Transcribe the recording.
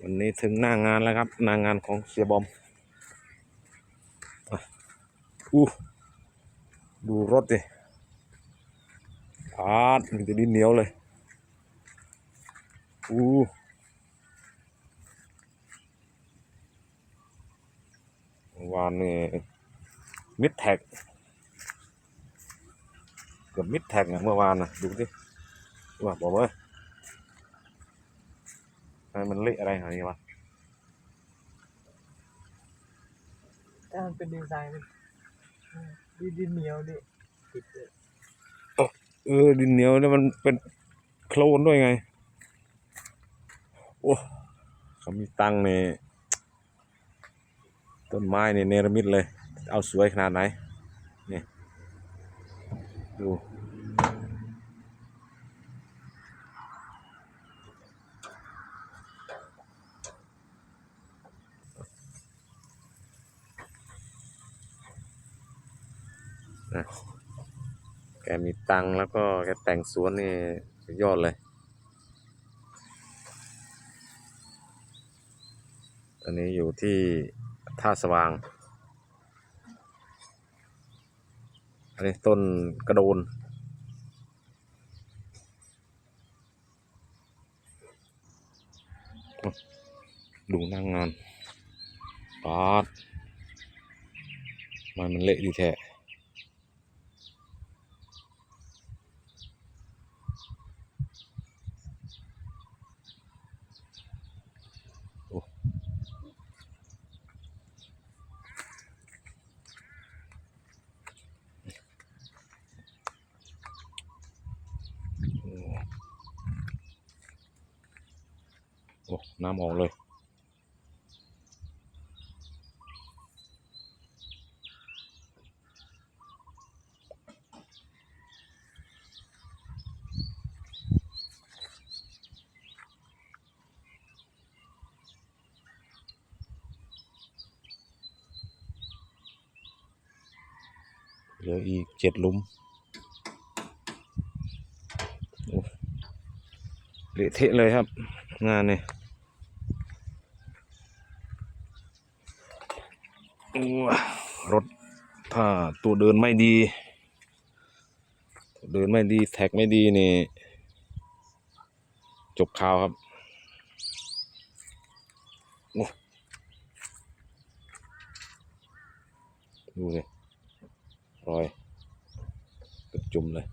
วันนี้ถึงหน้างานแล้วครับ หน้างานของเสียบอมอู้ดูรถดิพาดมีแต่ดินเหนียวเลยอู้วานนี่มิดแท็กเกือบมิดแท็กอะเมื่อวานนะดูดิว่าบอกว่า มมันเละอะไรขนาดนี้วะถ้ามันเป็นดินทรายมันอืมดินดินเหนียวนี่ติดเลยเออดินเหนียวแล้วมันเป็นโคลนด้วยไง โอ้เขามีตังค์เนี่ยต้นไม้เนี่ยเนรมิตเลย เอาสวยขนาดไหน นี่ ดู นะแกมีตังแล้วก็แกแต่งสวนนี่สุดยอดเลย อันนี้อยู่ที่ท่าสว่าง อันนี้ต้นกระโดน ดูนั่งงานปาดมันมันเละดีแท้โอ้ โอ้น้ำออกเลยเหลืออีกเจ็ดหลุมโอ้เละเทะเลยครับ งานเนี่ยโอ้ รถถ้าตัวเดินไม่ดี เดินไม่ดีแท็กไม่ดีนี่ จบข่าวครับดูเลยรอยกระจุ่มเลย